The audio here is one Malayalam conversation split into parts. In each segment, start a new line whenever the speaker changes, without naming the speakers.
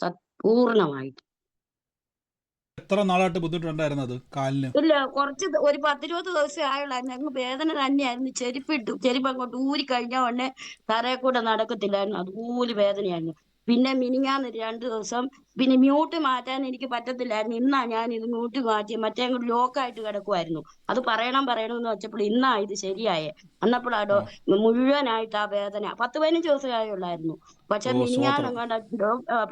സത്- പൂർണമായിട്ട്
എത്ര നാളായിട്ട് ബുദ്ധിമുട്ടുണ്ടായിരുന്നു അത് കാലിന്?
ഇല്ല കുറച്ച് ഒരു പത്തിരുപത് ദിവസം ആയുള്ള ഞങ്ങൾ വേദന തന്നെയായിരുന്നു. ചെരുപ്പിട്ടു ചെരുപ്പ് അങ്ങോട്ട് ഊരി കഴിഞ്ഞ ഉടനെ തറയെ കൂടെ നടക്കത്തില്ലായിരുന്നു. അതുപോലെ വേദനയായിരുന്നു. പിന്നെ മിനിങ്ങാന്ന് രണ്ട് ദിവസം പിന്നെ മ്യൂട്ട് മാറ്റാൻ എനിക്ക് പറ്റത്തില്ലായിരുന്നു. ഇന്നാ ഞാൻ ഇത് മ്യൂട്ട് മാറ്റി മറ്റേ ലോക്കായിട്ട് കിടക്കുമായിരുന്നു അത് പറയണം പറയണം എന്ന് വെച്ചപ്പോൾ ഇന്നാ ഇത് ശരിയായേ. അന്നപ്പോഴാടോ മുഴുവനായിട്ട് ആ വേദന. പത്ത് പതിനഞ്ച് ദിവസം ഉള്ളായിരുന്നു പക്ഷെ. അങ്ങോട്ട്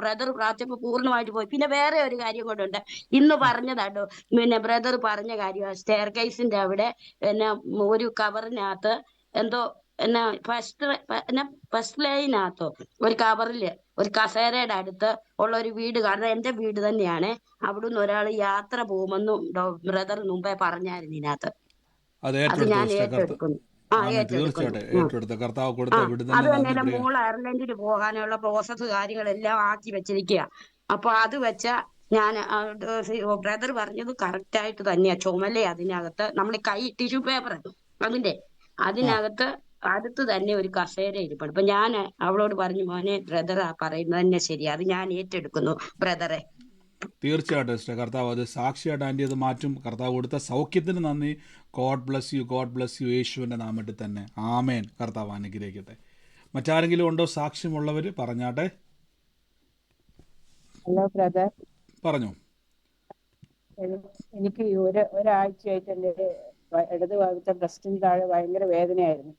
ബ്രദർ പ്രാർത്ഥിച്ചപ്പോ പൂർണമായിട്ട് പോയി. പിന്നെ വേറെ ഒരു കാര്യം കൊണ്ടുണ്ട്. ഇന്ന് പറഞ്ഞതാട്ടോ പിന്നെ ബ്രദർ പറഞ്ഞ കാര്യം സ്റ്റെയർ കേസിന്റെ അവിടെ പിന്നെ ഒരു കവറിനകത്ത് എന്തോ എന്നാ ഫസ്റ്റ് എന്നാ ഫസ്റ്റ് ലൈനകത്തോ ഒരു കവറിൽ ഒരു കസേരയുടെ അടുത്ത് ഉള്ള ഒരു വീട് കാരണം എന്റെ വീട് തന്നെയാണ്. അവിടുന്ന് ഒരാൾ യാത്ര പോകുമെന്നും ബ്രദർ മുമ്പേ പറഞ്ഞായിരുന്നു ഇതിനകത്ത്.
അത്
ഞാൻ ഏറ്റെടുക്കുന്നു. അത് തന്നെ മോൾ അയർലൻഡിൽ പോകാനുള്ള പ്രോസസ് കാര്യങ്ങളെല്ലാം ആക്കി വെച്ചിരിക്കുക അപ്പൊ അത് വെച്ച ഞാൻ ബ്രദർ പറഞ്ഞത് കറക്റ്റ് ആയിട്ട് തന്നെയാ. ചുമല അതിനകത്ത് നമ്മൾ കൈ ടിഷ്യൂ പേപ്പർ അതിന്റെ അതിനകത്ത് അടുത്ത് തന്നെ ഒരു കസേര ഇരിപ്പുണ്ട്. അപ്പൊ ഞാൻ അവളോട് പറഞ്ഞു മോനെ ആ പറയുന്നത് തന്നെ ശരി അത് ഞാൻ ഏറ്റെടുക്കുന്നു ബ്രദറെ
തീർച്ചയായിട്ടും സിസ്റ്റർ. കർത്താവ് അത് സാക്ഷിയായിട്ട് ആന്റി അത് മാറ്റും. കർത്താവ് കൊടുത്ത സൗഖ്യത്തിന് നന്ദി. God bless you God bless you യേശുവിന്റെ നാമത്തിൽ തന്നെ. ആമേൻ. കർത്താവ് അനുഗ്രഹിക്കട്ടെ. മറ്റാരെങ്കിലും ഉണ്ടോ സാക്ഷ്യമുള്ളവർ പറഞ്ഞാട്ടെ.
ഹലോ ബ്രദർ
പറഞ്ഞു.
എനിക്ക് ഒരു ഒരാഴ്ചയായിട്ട് എന്റെ ഇടതുഭാഗത്തെ ഇടത് ഭാഗത്തെ ബ്രസ്റ്റിന് താഴെ ഭയങ്കര വേദനയായിരുന്നു.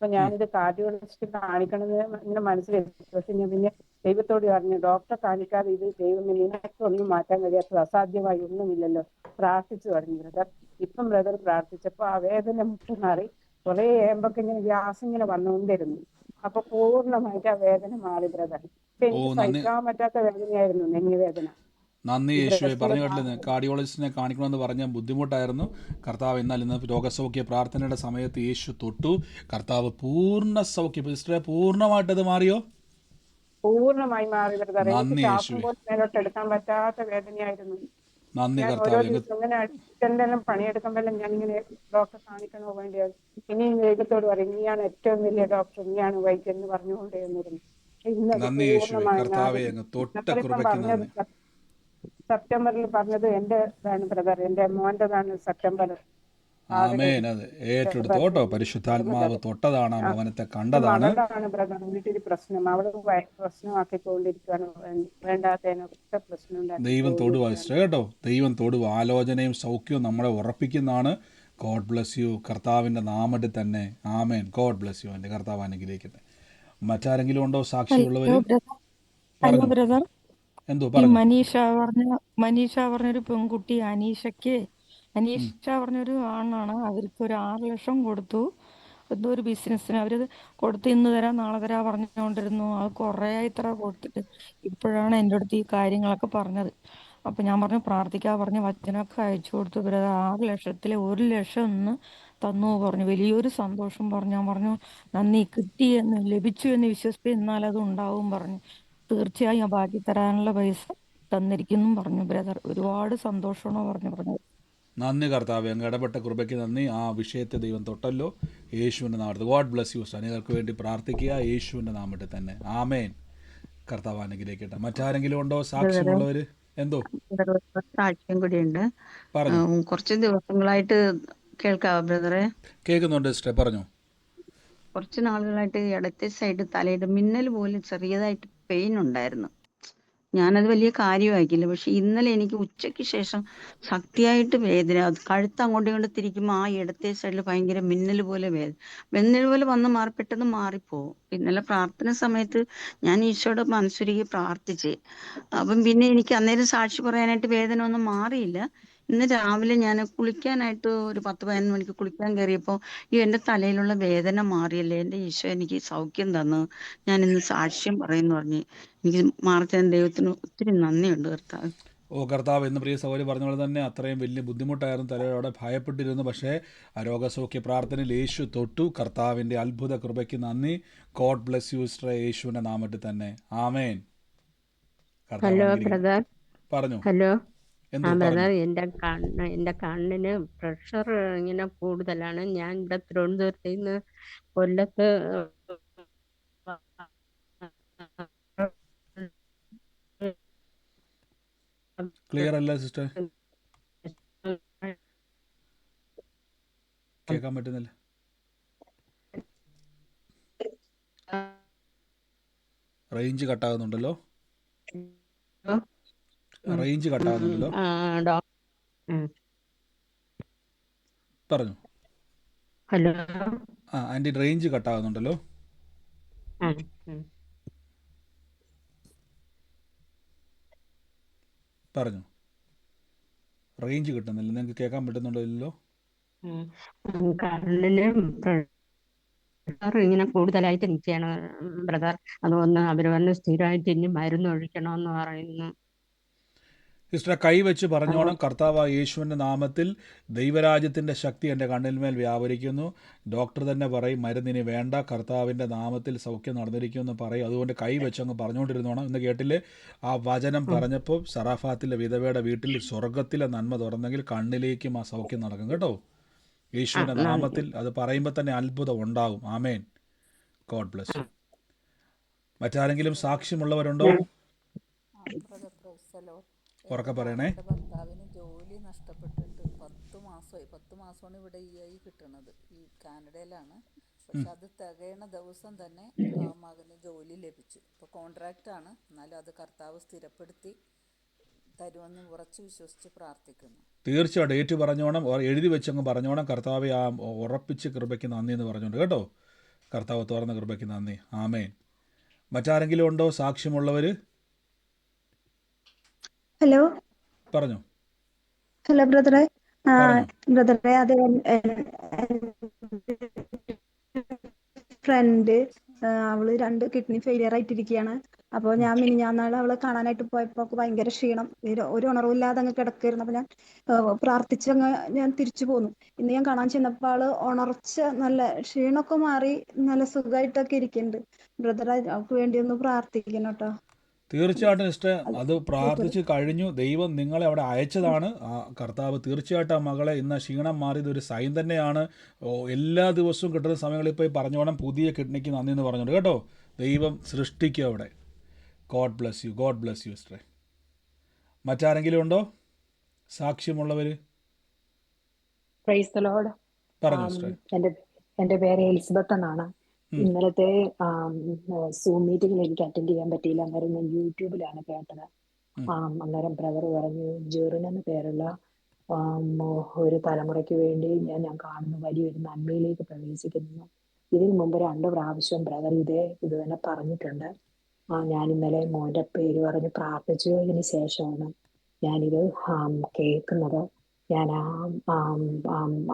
അപ്പൊ ഞാനിത് കാർഡിയോളജിസ്റ്റ് കാണിക്കണമെന്ന് ഇങ്ങനെ മനസ്സിൽ പക്ഷെ ഞാൻ പിന്നെ ദൈവത്തോട് പറഞ്ഞു ഡോക്ടറെ കാണിക്കാതെ ഇത് നിനക്ക് ഒന്നും മാറ്റാൻ കഴിയാത്തത് അസാധ്യമായി ഒന്നുമില്ലല്ലോ. പ്രാർത്ഥിച്ചു പറഞ്ഞു ബ്രദർ. ഇപ്പം ബ്രദർ പ്രാർത്ഥിച്ചപ്പോ ആ വേദന മുട്ട് മാറി കുറെ ഏമ്പൊക്കെ ഇങ്ങനെ ഗ്യാസ് ഇങ്ങനെ വന്നുകൊണ്ടിരുന്നു. അപ്പൊ പൂർണമായിട്ട് ആ വേദന മാറി ബ്രദർ. എനിക്ക് സഹിക്കാൻ പറ്റാത്ത വേദനയായിരുന്നു നെഞ്ഞു വേദന
നന്ദി യേശുവെ. പറഞ്ഞു കേട്ടില്ല കാർഡിയോളജിസ്റ്റിനെ കാണിക്കണമെന്ന് പറഞ്ഞ ബുദ്ധിമുട്ടായിരുന്നു. കർത്താവ് എന്നാൽ ഇന്ന് രോഗസൗഖ്യ പ്രാർത്ഥനയുടെ സമയത്ത് യേശു തൊട്ടു. കർത്താവ് പൂർണ സൗഖ്യം. സിസ്റ്ററെ പൂർണമായിട്ട് അത് മാറിയോ?
പൂർണമായി മാറി മേലോട്ട് എടുക്കാൻ പറ്റാത്ത വേദനയായിരുന്നു.
നന്ദി കർത്താവ്.
പണിയെടുക്കുമ്പോഴെല്ലാം ഞാൻ ഇങ്ങനെ ഡോക്ടറെ കാണിക്കണോ വേണ്ടിയത് ഇനി ദൈവത്തോട് പറയും നീയാണ് ഏറ്റവും വലിയ ഡോക്ടർ നീയാണ് വൈദ്യൻ എന്ന്
നന്ദി കർത്താവെ അങ്ങ് തൊട്ട കൃപയ്ക്ക് നന്ദി.
സെപ്റ്റംബറിൽ പറഞ്ഞത് എന്റെ ഇതാണ് ബ്രദർ എന്റെ മോന്റെതാണ് സെപ്റ്റംബർ.
ആമേൻ. അത് ഏറ്റെടുത്തു. കേട്ടോ. പരിശുദ്ധാത്മാവ് തൊട്ടതാണ് ഭവനത്തെ കണ്ടതാണ്.
ബ്രദർ വീട്ടിൽ പ്രശ്നം. വയ- പ്രശ്നമാക്കിക്കൊണ്ടിരിക്കുകയാണ് വേണ്ടാത്തതിനൊക്കെ പ്രശ്നം
ദൈവം തൊടുവാ. കേട്ടോ. ദൈവം തൊടുവ. ആലോചനയും സൗഖ്യവും നമ്മളെ ഉറപ്പിക്കുന്നതാണ്. ഗോഡ് ബ്ലസ് യു കർത്താവിന്റെ നാമത്തിൽ തന്നെ. ആമേൻ. ഗോഡ് ബ്ലസ് യു എന്റെ കർത്താവ് അനുഗ്രഹിക്കട്ടെ. മറ്റാരെങ്കിലും ഉണ്ടോ സാക്ഷിയുള്ളവർ
ബ്രദർ
എന്തോ
ഈ
പറഞ്ഞു?
മനീഷ പറഞ്ഞ മനീഷ പറഞ്ഞൊരു പെൺകുട്ടി അനീഷയ്ക്ക് അനീഷ പറഞ്ഞൊരു ആണാണ്. അവർക്ക് ഒരു ആറ് ലക്ഷം കൊടുത്തു. എന്തോ ഒരു ബിസിനസ്സിന്. അവരത് കൊടുത്ത് ഇന്ന് തരാം നാളെ തരാം പറഞ്ഞുകൊണ്ടിരുന്നു. അത് കുറേ ഇത്ര കൊടുത്തിട്ട് ഇപ്പോഴാണ് എന്റെ അടുത്ത് ഈ കാര്യങ്ങളൊക്കെ പറഞ്ഞത്. അപ്പൊ ഞാൻ പറഞ്ഞു പ്രാർത്ഥിക്കാൻ പറഞ്ഞ് വചനമൊക്കെ അയച്ചു കൊടുത്തു. ഇവരത് ആറ് ലക്ഷത്തിലെ ഒരു ലക്ഷം ഒന്ന് തന്നു പറഞ്ഞു. വലിയൊരു സന്തോഷം പറഞ്ഞു. ഞാൻ പറഞ്ഞു നന്ദി കിട്ടി എന്ന് ലഭിച്ചു എന്ന് വിശ്വസിച്ച് എന്നാലത് അത് ഉണ്ടാവും പറഞ്ഞു. തീർച്ചയായും ആ ബാക്കി തരാനുള്ള പൈസ തന്നിരിക്കുന്നു പറഞ്ഞു ബ്രദർ. ഒരുപാട് സന്തോഷമാണോ പറഞ്ഞു പറഞ്ഞു
നന്ദി കർത്താവ്. അങ്ങ് ഇടപെട്ട കൃപയ്ക്ക് നന്ദി. ആ വിഷയത്തെ ദൈവം തൊട്ടല്ലോ. യേശുവിന്റെ നാമത്തിൽ. ഗോഡ് ബ്ലസ് യു അനേകർക്ക് വേണ്ടി പ്രാർത്ഥിക്കുക. യേശുവിന്റെ നാമത്തിൽ തന്നെ. ആമേൻ. കർത്താവ് അനുഗ്രഹിക്കട്ടെ. മറ്റാരെങ്കിലും ഉണ്ടോ? സാക്ഷ്യമുള്ളവർ എന്തോ?
സാക്ഷ്യം കൂടിയുണ്ട്.
പറഞ്ഞു.
കുറച്ച് ദിവസങ്ങളായിട്ട് കേൾക്കാവോ ബ്രദറെ?
കേൾക്കുന്നുണ്ട് സിസ്റ്റർ. പറഞ്ഞു.
കുറച്ച് നാളുകളായിട്ട് ഇടത്തെ സൈഡ് തലയുടെ മിന്നൽ പോലെ ചെറിയതായിട്ട് പെയിൻ ഉണ്ടായിരുന്നു. ഞാനത് വലിയ കാര്യമാക്കില്ല പക്ഷെ ഇന്നലെ എനിക്ക് ഉച്ചയ്ക്ക് ശേഷം ശക്തിയായിട്ട് വേദന കഴുത്ത് അങ്ങോട്ടും ഇങ്ങോട്ടും തിരിക്കുമ്പോൾ ആ ഇടത്തെ സൈഡിൽ ഭയങ്കര മിന്നൽ പോലെ വേദന. മിന്നൽ പോലെ വന്ന് മാറി പെട്ടെന്ന് മാറിപ്പോവും. ഇന്നലെ പ്രാർത്ഥന സമയത്ത് ഞാൻ ഈശോയുടെ മനസ്സുരുകി പ്രാർത്ഥിച്ച്. അപ്പം പിന്നെ എനിക്ക് അന്നേരം സാക്ഷി പറയാനായിട്ട് വേദന ഒന്നും മാറിയില്ല. ഇന്ന് രാവിലെ ഞാൻ കുളിക്കാനായിട്ട് ഒരു പത്ത് പതിനൊന്ന് മണിക്ക് കുളിക്കാൻ കയറിയപ്പോൾ ഈ എന്റെ തലയിലുള്ള വേദന മാറിയല്ലേ? എന്റെ ഈശോ എനിക്ക് സൗഖ്യം തന്നു. ഞാൻ ഇന്ന് സാക്ഷ്യം പറയുന്നു പറഞ്ഞ്. എനിക്ക് മാർച്ചാൻ ദൈവത്തിന് ഒത്തിരി നന്ദിയുണ്ട് കർത്താവ്.
ഓ കർത്താവ് എന്ന് പ്രിയ സഹോദരി പറഞ്ഞ പോലെ തന്നെ അത്രയും വലിയ ബുദ്ധിമുട്ടായിരുന്നു. തലയോടെ ഭയപ്പെട്ടിരുന്നു. പക്ഷേ ആ രോഗസൗഖ്യ പ്രാർത്ഥനയിൽ യേശു തൊട്ടു. കർത്താവിന്റെ അത്ഭുത കൃപയ്ക്ക് നന്ദി. ഗോഡ് ബ്ലെസ് യു സ്ട്രേ യേശുവിന്റെ നാമത്തിൽ തന്നെ. ആമേൻ.
ഹലോ
പറഞ്ഞു.
ഹലോ.
എന്തോ
ആ
പറഞ്ഞു.
ബ്രദർ എന്റെ കണ്ണ് എന്റെ കണ്ണിന് പ്രഷർ ഇങ്ങനെ കൂടുതലാണ്. ഞാൻ ഇവിടെ തിരുവനന്തപുരത്ത് നിന്ന് കൊല്ലത്ത്
ക്ലിയർ അല്ല സിസ്റ്റർ കേൾക്കാൻ പറ്റുന്നില്ല. റേഞ്ച് കട്ടാകുന്നുണ്ടല്ലോ റേഞ്ച് കട്ടാകുന്നുണ്ടല്ലോ പറഞ്ഞു.
ഹലോ.
ആ അതിന്റെ റേഞ്ച് കട്ടാകുന്നുണ്ടല്ലോ പറഞ്ഞു. റേഞ്ച് കിട്ടുന്നില്ല. നിങ്ങൾക്ക് കേൾക്കാൻ
പറ്റുന്നുണ്ടല്ലോ ഇങ്ങനെ കൂടുതലായിട്ട് നിൽക്കുകയാണ് ബ്രദർ അതുകൊണ്ട് അവർ വന്ന് സ്ഥിരമായിട്ട് ഇനി മരുന്ന് ഒഴിക്കണമെന്ന് പറയുന്നു.
സിസ്റ്റർ കൈവച്ച് പറഞ്ഞോണം. കർത്താവ് യേശുവിന്റെ നാമത്തിൽ ദൈവരാജ്യത്തിന്റെ ശക്തി എന്റെ കണ്ണിന്മേൽ വ്യാപരിക്കുന്നു. ഡോക്ടർ തന്നെ പറയും മരുന്നിനി വേണ്ട. കർത്താവിന്റെ നാമത്തിൽ സൗഖ്യം നടന്നിരിക്കുമെന്ന് പറയും. അതുകൊണ്ട് കൈ വെച്ച് അങ്ങ് പറഞ്ഞുകൊണ്ടിരുന്നോണം. എന്ന് കേട്ടില്ലേ? ആ വചനം പറഞ്ഞപ്പോൾ സറാഫാത്തിലെ വിധവയുടെ വീട്ടിൽ സ്വർഗത്തിലെ നന്മ തുറന്നെങ്കിൽ കണ്ണിലേക്കും ആ സൗഖ്യം നടക്കും. കേട്ടോ? യേശുവിന്റെ നാമത്തിൽ അത് പറയുമ്പോൾ തന്നെ അത്ഭുതം ഉണ്ടാകും. ആമേൻ. ഗോഡ് ബ്ലസ് മറ്റാരെങ്കിലും സാക്ഷ്യമുള്ളവരുണ്ടോ? ഉറക്കെ പറയണേ.
ഭർത്താവിന് ജോലി നഷ്ടപ്പെട്ടിട്ട് പത്ത് മാസമായി പത്ത് മാസമാണ് ഇവിടെ ഇ ഐ കിട്ടണത്. ഈ കാനഡയിലാണ്. പക്ഷെ അത് തികയണ ദിവസം തന്നെ മകന് ജോലി ലഭിച്ചു. ഇപ്പോൾ ആണ്. എന്നാലും അത് കർത്താവ് സ്ഥിരപ്പെടുത്തി തരുമെന്ന് ഉറച്ചു വിശ്വസിച്ച് പ്രാർത്ഥിക്കുന്നു.
തീർച്ചയായിട്ടും ഏറ്റു പറഞ്ഞോണം. എഴുതി വെച്ചങ്ങ് പറഞ്ഞോണം. കർത്താവ് ആ ഉറപ്പിച്ച് കൃപയ്ക്ക് നന്ദി എന്ന് പറഞ്ഞുകൊണ്ട് കേട്ടോ. കർത്താവ് തുറന്ന കൃപയ്ക്ക് നന്ദി. ആമേൻ. മറ്റാരെങ്കിലും ഉണ്ടോ? സാക്ഷ്യമുള്ളവർ
ഹലോ
പറഞ്ഞു.
ഹലോ ബ്രദറെ. ബ്രദറെ അത് ഫ്രണ്ട് അവൾ രണ്ട് കിഡ്നി ഫെയിലിയർ ആയിട്ടിരിക്കുകയാണ് അപ്പോൾ ഞാൻ മിനിഞ്ഞാന്നാൾ അവളെ കാണാനായിട്ട് പോയപ്പോൾ ഭയങ്കര ക്ഷീണം. ഒരു ഉണർവും ഇല്ലാതെ അങ്ങ് കിടക്കായിരുന്നു. അപ്പോൾ ഞാൻ പ്രാർത്ഥിച്ചങ്ങ് ഞാൻ തിരിച്ചു പോന്നു. ഇന്ന് ഞാൻ കാണാൻ ചെന്നപ്പോൾ ആൾ ഉണർച്ച നല്ല ക്ഷീണമൊക്കെ മാറി നല്ല സുഖമായിട്ടൊക്കെ ഇരിക്കുന്നുണ്ട് ബ്രദറെ അവൾക്ക് വേണ്ടി ഒന്ന് പ്രാർത്ഥിക്കണം കേട്ടോ.
തീർച്ചയായിട്ടും സിസ്റ്റർ അത് പ്രാർത്ഥിച്ച് കഴിഞ്ഞു. ദൈവം നിങ്ങളെ അവിടെ അയച്ചതാണ്. ആ കർത്താവ് തീർച്ചയായിട്ടും ആ മകളെ ഇന്ന് ക്ഷീണം മാറിയത് ഒരു സൈൻ തന്നെയാണ്. എല്ലാ ദിവസവും കിട്ടുന്ന സമയങ്ങളിൽ പോയി പറഞ്ഞോണം. പുതിയ കിഡ്നിക്ക് നന്ദി എന്ന് പറഞ്ഞോണ്ട് കേട്ടോ. ദൈവം സൃഷ്ടിക്കുക അവിടെ. God bless you God bless you സിസ്റ്ററെ മറ്റാരെങ്കിലും ഉണ്ടോ? സാക്ഷ്യമുള്ളവർ സിസ്റ്ററെ
എന്റെ പേര് എലിസബത്ത് എന്നാണ്. ഇന്നലത്തെ സൂം മീറ്റിംഗിൽ എനിക്ക് അറ്റൻഡ് ചെയ്യാൻ പറ്റിയില്ല. അന്നേരം ഞാൻ യൂട്യൂബിലാണ് കേട്ടത്. അന്നേരം ബ്രദർ പറഞ്ഞു ജെറിൻ എന്ന പേരുള്ള ഒരു തലമുറയ്ക്ക് വേണ്ടി ഞാൻ ഞാൻ കാണുന്ന. വലിയൊരു നന്മയിലേക്ക് പ്രവേശിക്കുന്നു. ഇതിനു മുമ്പ് രണ്ട് പ്രാവശ്യം ബ്രദർ ഇതേ ഇത് തന്നെ പറഞ്ഞിട്ടുണ്ട്. ആ ഞാൻ ഇന്നലെ മോന്റെ പേര് പറഞ്ഞ് പ്രാർത്ഥിച്ചതിന് ശേഷമാണ് ഞാനിത് കേൾക്കുന്നത്. ഞാൻ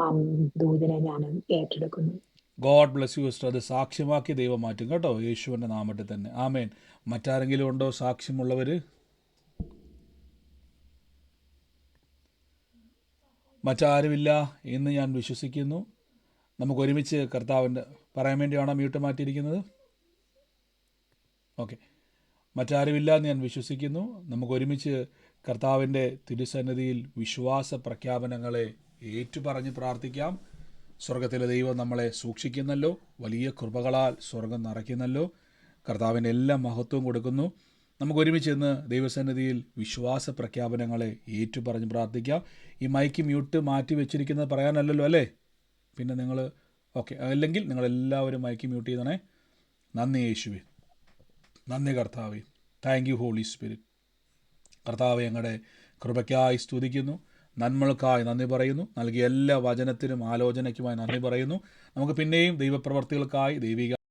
ആം ദൂതിനെ ഞാൻ ഏറ്റെടുക്കുന്നു.
God bless you sister. അത് സാക്ഷ്യമാക്കി ദൈവം മാറ്റും കേട്ടോ. യേശുവിന്റെ നാമത്തിൽ തന്നെ. ആമേൻ. മറ്റാരെങ്കിലും ഉണ്ടോ സാക്ഷ്യമുള്ളവർ മറ്റാരുമില്ല എന്ന് ഞാൻ വിശ്വസിക്കുന്നു. നമുക്ക് ഒരുമിച്ച് കർത്താവിന്റെ പറയാൻ വേണ്ടിയാണോ മ്യൂട്ട് മാറ്റിയിരിക്കുന്നത്? ഓക്കെ. മറ്റാരുമില്ല എന്ന് ഞാൻ വിശ്വസിക്കുന്നു. നമുക്ക് ഒരുമിച്ച് കർത്താവിന്റെ തിരുസന്നിധിയിൽ വിശ്വാസ പ്രഖ്യാപനങ്ങളെ ഏറ്റുപറഞ്ഞ് പ്രാർത്ഥിക്കാം. സ്വർഗത്തിലെ ദൈവം നമ്മളെ സൂക്ഷിക്കുന്നല്ലോ. വലിയ കൃപകളാൽ സ്വർഗം നിറയ്ക്കുന്നല്ലോ. കർത്താവിന്റെ എല്ലാ മഹത്വവും കൊടുക്കുന്നു. നമുക്ക് ഒരുമിച്ച് ഇന്ന് ദൈവസന്നിധിയിൽ വിശ്വാസ പ്രഖ്യാപനങ്ങളെ ഏറ്റുപറഞ്ഞ് പ്രാർത്ഥിക്കാം. ഈ മൈക്ക് മ്യൂട്ട് മാറ്റി വെച്ചിരിക്കുന്നത് പറയാനല്ലല്ലോ അല്ലേ? പിന്നെ നിങ്ങൾ ഓക്കെ അല്ലെങ്കിൽ നിങ്ങളെല്ലാവരും മൈക്ക് മ്യൂട്ട് ചെയ്തണേ. നന്ദി യേശുവി. നന്ദി കർത്താവേ. Thank you holy spirit. കർത്താവ് ഞങ്ങളുടെ കൃപയ്ക്കായി സ്തുതിക്കുന്നു. നന്മകൾക്കായി നന്ദി പറയുന്നു. നൽകിയ എല്ലാ വചനത്തിനും ആലോചനയ്ക്കുമായി നന്ദി പറയുന്നു. നമുക്ക് പിന്നെയും ദൈവപ്രവർത്തികൾക്കായി ദൈവിക